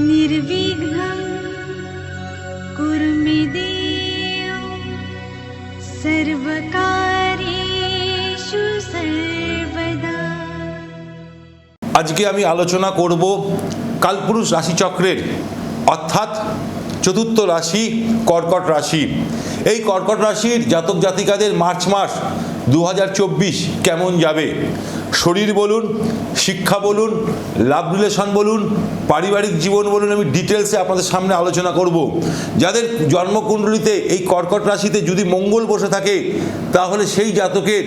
निर्विघ्नं कुरु मे देव सर्वकार्येषु सर्वदा আজকে আমি আলোচনা করব কালপুরুষ রাশিচক্রের অর্থাৎ চতুর্থ রাশি কর্কট রাশি। এই কর্কট রাশির জাতক জাতিকাদের মার্চ মাস দু হাজার চব্বিশ কেমন যাবে? শরীর বলুন, শিক্ষা বলুন লাভ রিলেশন বলুন, পারিবারিক জীবন বলুন, আমি ডিটেলসে আপনাদের সামনে আলোচনা করব। যাদের জন্মকুণ্ডলিতে এই কর্কট রাশিতে যদি মঙ্গল বসে থাকে, তাহলে সেই জাতকের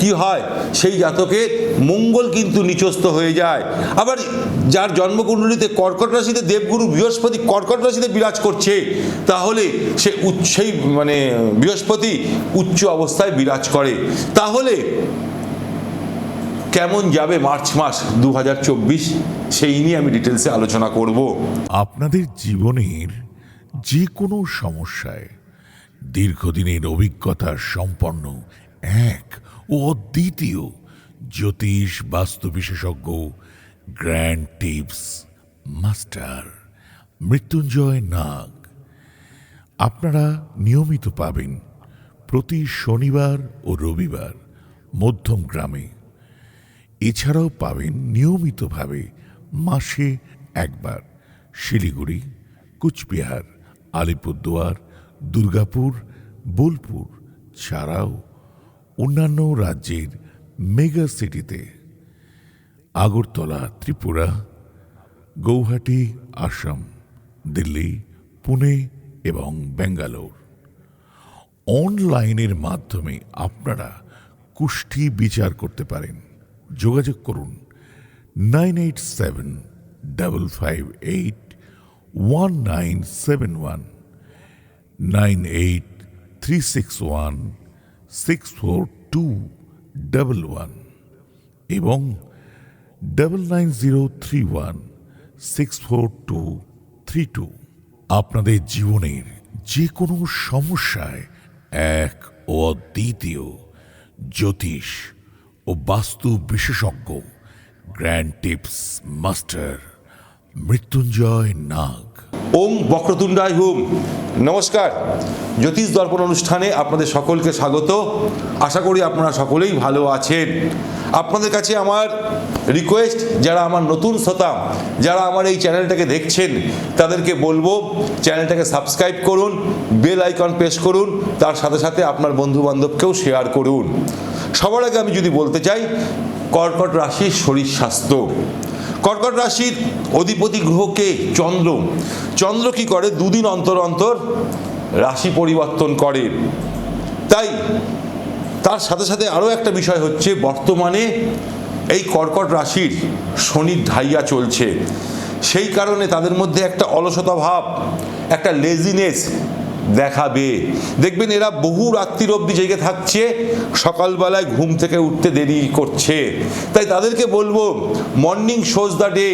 কি হয়? সেই জাতকের মঙ্গল কিন্তু নিচস্থ হয়ে যায়। আবার যার জন্মকুণ্ডলিতে কর্কট রাশিতে দেবগুরু বৃহস্পতি কর্কট রাশিতে বিরাজ করছে, তাহলে সে উচ্চ, সেই মানে বৃহস্পতি উচ্চ অবস্থায় বিরাজ করে। তাহলে কেমন যাবে মার্চ মাস দু হাজার চব্বিশ, সেই নিয়ে আমি ডিটেলসে আলোচনা করব। আপনাদের জীবনের যে কোনো সমস্যায় দীর্ঘদিনের অভিজ্ঞতা সম্পন্ন এক ও অদ্বিতীয় জ্যোতিষ বাস্তু বিশেষজ্ঞ grand tips master Mrityunjay Nag. আপনারা নিয়মিত পাবেন প্রতি শনিবার ও রবিবার মধ্যম গ্রামে এছাড়াও পাবেন নিয়মিতভাবে মাসে একবার শিলিগুড়ি, কুচবিহার, আলিপুরদুয়ার, দুর্গাপুর, বোলপুর ছাড়াও অন্যান্য রাজ্যের মেগা সিটিতে। আগরতলা, ত্রিপুরা, গৌহাটি, আসাম, দিল্লি, পুনে এবং ব্যাঙ্গালোর। অনলাইনের মাধ্যমে আপনারা কুষ্ঠি বিচার করতে পারেন। যোগাযোগ করুন nine eight seven double five eight one nine seven one, nine eight three six one six four two double one এবং double nine zero three one six four two three two. আপনাদের জীবনের যে কোনো সমস্যায় এক অদ্বিতীয় জ্যোতিষ ও বাস্তু বিশেষজ্ঞ grand tips master Mrityunjay Nag. ওম বক্রতুণ্ডায় হুম। নমস্কার। জ্যোতিষ দর্পণ অনুষ্ঠানে আপনাদের সকলকে স্বাগত। আশা করি আপনারা সকলেই ভালো আছেন। আপনাদের কাছে আমার রিকোয়েস্ট যারা আমার নতুন শ্রোতা, যারা আমার এই চ্যানেলটাকে দেখছেন, তাদেরকে বলব, চ্যানেলটাকে সাবস্ক্রাইব করুন বেল আইকন প্রেস করুন, তার সাথে সাথে আপনার বন্ধু বান্ধবকেও শেয়ার করুন। সবার আগে আমি যদি বলতে চাই, কর্কট রাশির শরীর স্বাস্থ্য। কর্কট রাশির অধিপতি গ্রহকে চন্দ্র। চন্দ্র কি করে? দুদিন অন্তর অন্তর রাশি পরিবর্তন করে। তাই তার সাথে সাথে আরও একটা বিষয় হচ্ছে, বর্তমানে এই কর্কট রাশির শনির ঢাইয়া চলছে। সেই কারণে তাদের মধ্যে একটা অলসতা ভাব, একটা লেজিনেস দেখাবে। দেখবেন এরা বহু রাত্রির অবধি জেগে থাকছে, সকালবেলায় ঘুম থেকে উঠতে দেরি করছে। তাই তাদেরকে বলব মর্নিং শোজ দ্য ডে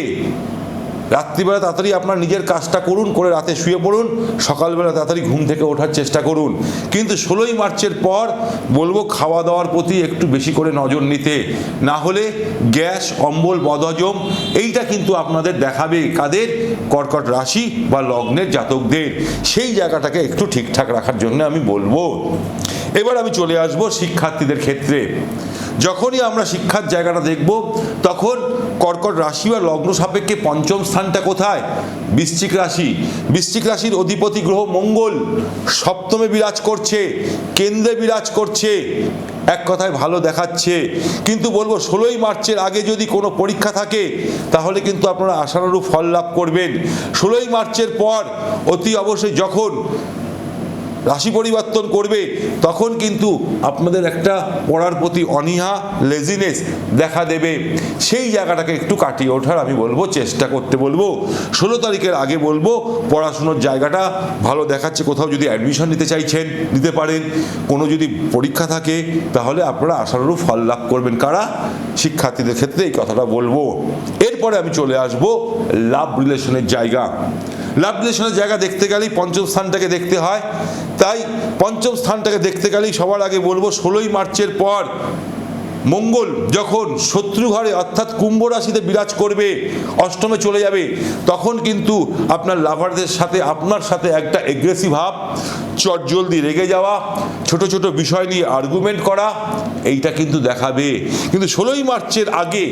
রাত্রিবেলা তাড়াতাড়ি আপনার নিজের কাজটা করুন, করে রাতে শুয়ে পড়ুন, সকালবেলা তাড়াতাড়ি ঘুম থেকে ওঠার চেষ্টা করুন। কিন্তু ষোলোই মার্চের পর বলব খাওয়া দাওয়ার প্রতি একটু বেশি করে নজর নিতে। না হলে গ্যাস, অম্বল, বদহজম, এইটা কিন্তু আপনাদের দেখাবে কাদের? কর্কট রাশি বা লগ্নের জাতকদের। সেই জায়গাটাকে একটু ঠিকঠাক রাখার জন্য আমি বলব। এবার আমি চলে আসব শিক্ষার্থীদের ক্ষেত্রে। যখনই আমরা শিক্ষার জায়গাটা দেখব, তখন কর্কট রাশি বা লগ্ন সাপেক্ষে পঞ্চম স্থানটা কোথায়? বৃশ্চিক রাশি। বৃশ্চিক রাশির অধিপতি গ্রহ মঙ্গল। সপ্তমে বিরাজ করছে, কেন্দ্রে বিরাজ করছে। এক কথায় ভালো দেখাচ্ছে। কিন্তু বলব, ষোলোই মার্চের আগে যদি কোনো পরীক্ষা থাকে, তাহলে কিন্তু আপনারা আশানুরূপ ফল লাভ করবেন। ষোলোই মার্চের পর অতি অবশ্যই যখন রাশি পরিবর্তন করবে, তখন কিন্তু আপনাদের একটা পড়ার প্রতি অনীহা লেজিনেস দেখা দেবে। সেই জায়গাটাকে একটু কাটিয়ে ওঠার আমি বলব, চেষ্টা করতে বলব। ষোলো তারিখের আগে বলব, পড়াশুনোর জায়গাটা ভালো দেখাচ্ছে, কোথাও যদি অ্যাডমিশন নিতে চাইছেন, নিতে পারেন। কোনো যদি পরীক্ষা থাকে, তাহলে আপনারা আশানুরূপ ফল লাভ করবেন। কারা? শিক্ষার্থীদের ক্ষেত্রে এই কথাটা বলব। এরপরে আমি চলে আসব লাভ রিলেশনের জায়গা। লাভ রিলেশনের জায়গা দেখতে গেলেই পঞ্চম স্থানটাকে দেখতে হয়। তাই পঞ্চম স্থানটাকে দেখতে গেলেই সবার আগে বলব, ষোলোই মার্চের পর মঙ্গল যখন শত্রু ঘরে অর্থাৎ কুম্ভ রাশিতে বিরাজ করবে, অষ্টমে চলে যাবে, তখন কিন্তু আপনার লাভারদের সাথে, আপনার সাথে একটা এগ্রেসিভ ভাব চটজলদি রেগে যাওয়া, ছোট ছোট বিষয় নিয়ে আর্গুমেন্ট করা, এইটা কিন্তু দেখাবে। কিন্তু ষোলোই মার্চের আগে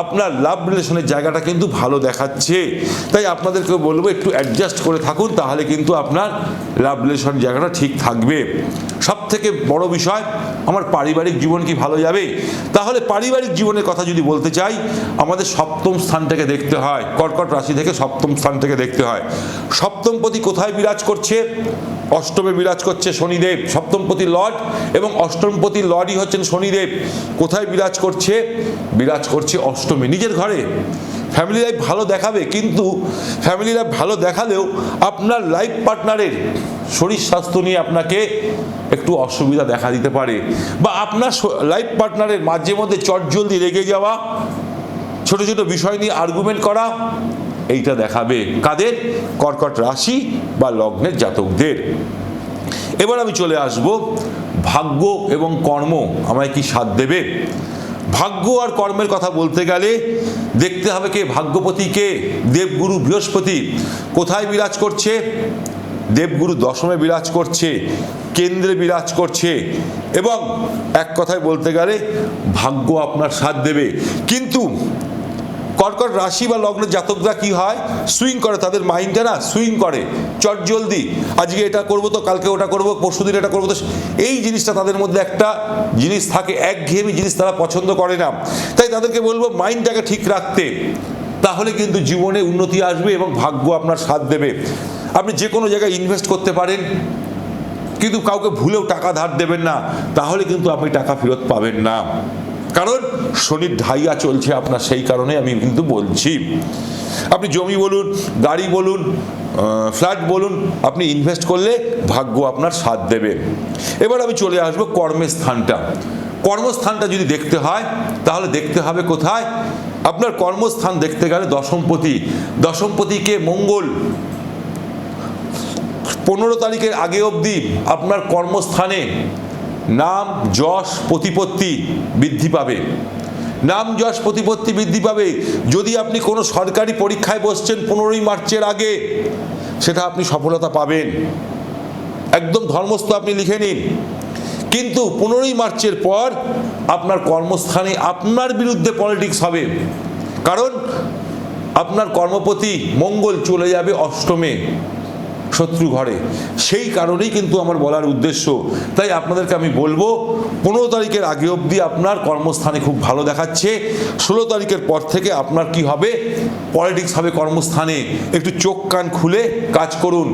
আপনার লাভ রিলেশনের জায়গাটা কিন্তু ভালো দেখাচ্ছে। তাই আপনাদেরকে বলব একটু অ্যাডজাস্ট করে থাকুন, তাহলে কিন্তু আপনার লাভ রিলেশন জায়গাটা ঠিক থাকবে। সব থেকে বড় বিষয়, আমার পারিবারিক জীবন কি ভালো যাবে? তাহলে পারিবারিক জীবনের কথা যদি বলতে চাই, আমাদের সপ্তম স্থানটাকে দেখতে হয়, কর্কট রাশি থেকে সপ্তম স্থানটাকে দেখতে হয়। সপ্তমপতি কোথায় বিরাজ করছে? অষ্টমে বিরাজ করছে শনিদেব, সপ্তমপতি লর্ড এবং অষ্টমপতি লর্ডই হচ্ছেন শনিদেব। কোথায় বিরাজ করছে? বিরাজ করছে অষ্টমে, নিজের ঘরে। ফ্যামিলি লাইফ ভালো দেখাবে, কিন্তু ফ্যামিলি লাইফ ভালো দেখালেও আপনার লাইফ পার্টনারের শরীর স্বাস্থ্য নিয়ে আপনাকে একটু অসুবিধা দেখা দিতে পারে। বা আপনার লাইফ পার্টনারের মাঝে মধ্যে চটজলদি রেগে যাওয়া, ছোট ছোট বিষয় নিয়ে আর্গুমেন্ট করা, এইটা দেখাবে কাদের? কর্কট রাশি বা লগ্নের জাতকদের। এবার আমি চলে আসব ভাগ্য এবং কর্ম, আমায় কি সাথ দেবে? ভাগ্য আর কর্মের কথা বলতে গেলে দেখতে হবে কে? ভাগ্যপতি কে? দেবগুরু বৃহস্পতি। কোথায় বিরাজ করছে? দেবগুরু দশমে বিরাজ করছে, কেন্দ্রে বিরাজ করছে। এবং এক কথায় বলতে গেলে ভাগ্য আপনার সাথ দেবে। কিন্তু কর্কট রাশি বা লগ্নের জাতকরা কি হয়? সুইং করে, তাদের মাইন্ডটা না সুইং করে। চট জলদি, আজকে এটা করব তো, কালকে ওটা করব পরশুদিন এটা করব তো, এই জিনিসটা তাদের মধ্যে একটা জিনিস থাকে, একঘেয়েমি জিনিস তারা পছন্দ করে না। তাই তাদেরকে বলব মাইন্ডটাকে ঠিক রাখতে, তাহলে কিন্তু জীবনে উন্নতি আসবে এবং ভাগ্য আপনার সাথ দেবে। আপনি যে কোনো জায়গায় ইনভেস্ট করতে পারেন, কিন্তু কাউকে ভুলেও টাকা ধার দেবেন না, তাহলে কিন্তু আপনি টাকা ফেরত পাবেন না। কারণ শনির ঢাইয়া চলছে আপনার সেই কারণে আমি কিন্তু বলছি। আপনি জমি বলুন, গাড়ি বলুন ফ্ল্যাট বলুন, আপনি ইনভেস্ট করলে ভাগ্য আপনার সাথ দেবে। এবার আমি চলে আসব কর্মের স্থানটা। কর্মস্থানটা যদি দেখতে হয়, তাহলে দেখতে হবে কোথায়? আপনার কর্মস্থান দেখতে গেলে দশমপতি। দশমপতিকে মঙ্গল। পনেরো তারিখের আগে অবধি আপনার কর্মস্থানে নাম যশ প্রতিপত্তি বৃদ্ধি পাবে। নাম যশ প্রতিপত্তি বৃদ্ধি পাবে। যদি আপনি কোনো সরকারি পরীক্ষায় বসছেন পনেরোই মার্চের আগে, সেটা আপনি সফলতা পাবেন। একদম ধর্মস্থ আপনি লিখে নিন। কিন্তু পনেরোই মার্চের পর আপনার কর্মস্থানে আপনার বিরুদ্ধে পলিটিক্স হবে। কারণ আপনার কর্মপতি মঙ্গল চলে যাবে অষ্টমে। শত্রু ঘরে। সেই কারণেই কিন্তু আমার বলার উদ্দেশ্য। তাই আপনাদেরকে আমি বলব, পনেরো তারিখের আগে অবধি আপনার কর্মস্থানে খুব ভালো দেখাচ্ছে। ষোলো তারিখের পর থেকে আপনার কি হবে? পলিটিক্স হবে কর্মস্থানে। একটু চোখ কান খুলে কাজ করুন।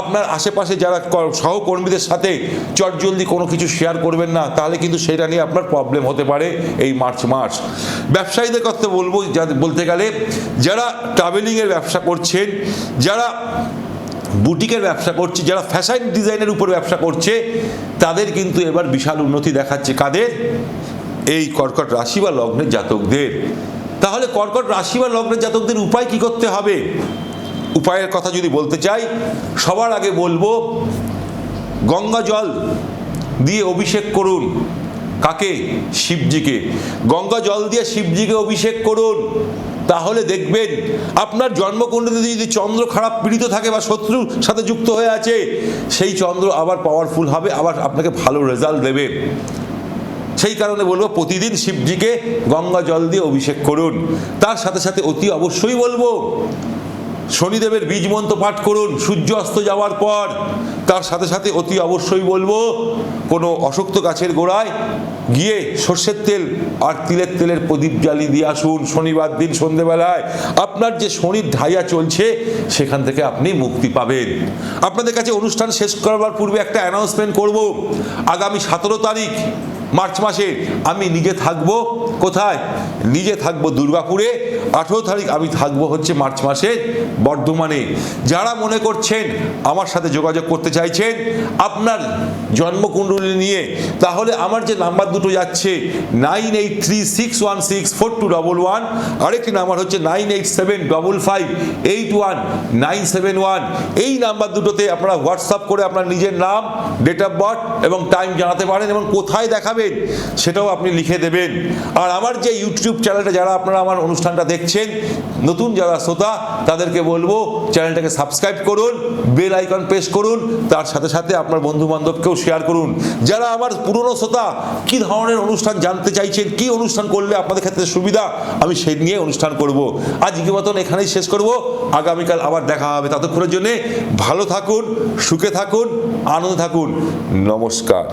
আপনার আশেপাশে যারা সহকর্মীদের সাথে চটজলদি কোনো কিছু শেয়ার করবেন না, তাহলে কিন্তু সেটা নিয়ে আপনার প্রবলেম হতে পারে এই মার্চ মাস। ব্যবসায়ীদের কথা বলব বলতে গেলে, যারা ট্রাভেলিংয়ের ব্যবসা করছেন, যারা বুটিকের ব্যবসা করছে, যারা ফ্যাশন ডিজাইনের উপর ব্যবসা করছে, তাদের কিন্তু এবার বিশাল উন্নতি দেখাচ্ছে কাদের? এই কর্কট রাশি বা লগ্নের জাতকদের। তাহলে কর্কট রাশি বা লগ্নের জাতকদের উপায় কি করতে হবে? উপায়ের কথা যদি বলতে চাই, সবার আগে বলব, গঙ্গা জল দিয়ে অভিষেক করুন। কাকে? শিবজিকে। গঙ্গা জল দিয়ে শিবজিকে অভিষেক করুন। তাহলে দেখবেন আপনার জন্মকুণ্ডলীতে যদি চন্দ্র খারাপ পীড়িত থাকে বা শত্রুর সাথে যুক্ত হয়ে আছে, সেই চন্দ্র আবার পাওয়ারফুল হবে, আবার আপনাকে ভালো রেজাল্ট দেবে। সেই কারণে বলব, প্রতিদিন শিবজিকে গঙ্গা জল দিয়ে অভিষেক করুন। তার সাথে সাথে অতি অবশ্যই বলব, শনিদেবের বীজ মন্ত্র পাঠ করুন, সূর্য অস্ত যাওয়ার পর। তার সাথে সাথে অতি অবশ্যই বলব, কোনো অশক্ত গাছের গোড়ায় গিয়ে সর্ষের তেল আর তিলের তেলের প্রদীপ জ্বালিয়ে দিয়ে আসুন শনিবার দিন সন্ধেবেলায়। আপনার যে শনির ঢাইয়া চলছে, সেখান থেকে আপনি মুক্তি পাবেন। আপনাদের কাছে অনুষ্ঠান শেষ করবার পূর্বে একটা অ্যানাউন্সমেন্ট করব। আগামী সতেরো তারিখ, মার্চ মাসে আমি নিজে থাকব। কোথায়? নিজে থাকব দুর্গাপুরে। আঠেরো তারিখ আমি থাকব হচ্ছে মার্চ মাসে বর্ধমানে। যারা মনে করছেন আমার সাথে যোগাযোগ করতে চাইছেন, আপনার জন্মকুণ্ডলী নিয়ে, তাহলে আমার যে নাম্বার দুটো যাচ্ছে। Nine eight three six one six four two double one আরেকটি নাম্বার হচ্ছে nine eight seven double five eight one nine seven one এই নাম্বার দুটোতে আপনারা হোয়াটসঅ্যাপ করে আপনার নিজের নাম ডেট অফ বার্থ এবং টাইম জানাতে পারেন এবং কোথায় দেখাবেন সেটাও আপনি লিখে দেবেন। আর আমার যে ইউটিউব চ্যানেলটা যারা আপনারা আমার অনুষ্ঠানটা দেখছেন, নতুন যারা শ্রোতা, তাদেরকে বলব চ্যানেলটাকে সাবস্ক্রাইব করুন বেল আইকন প্রেস করুন, তার সাথে সাথে আপনার বন্ধু বান্ধবকেও শেয়ার করুন। যারা আমার পুরনো শ্রোতা, কি ধরনের অনুষ্ঠান জানতে চাইছেন, কি অনুষ্ঠান করলে আপনাদের ক্ষেত্রে সুবিধা, আমি সেই নিয়ে অনুষ্ঠান করব। আজকে মতন এখানেই শেষ করব। আগামীকাল আবার দেখা হবে ততক্ষণের জন্যে। ভালো থাকুন, সুখে থাকুন, আনন্দে থাকুন। নমস্কার।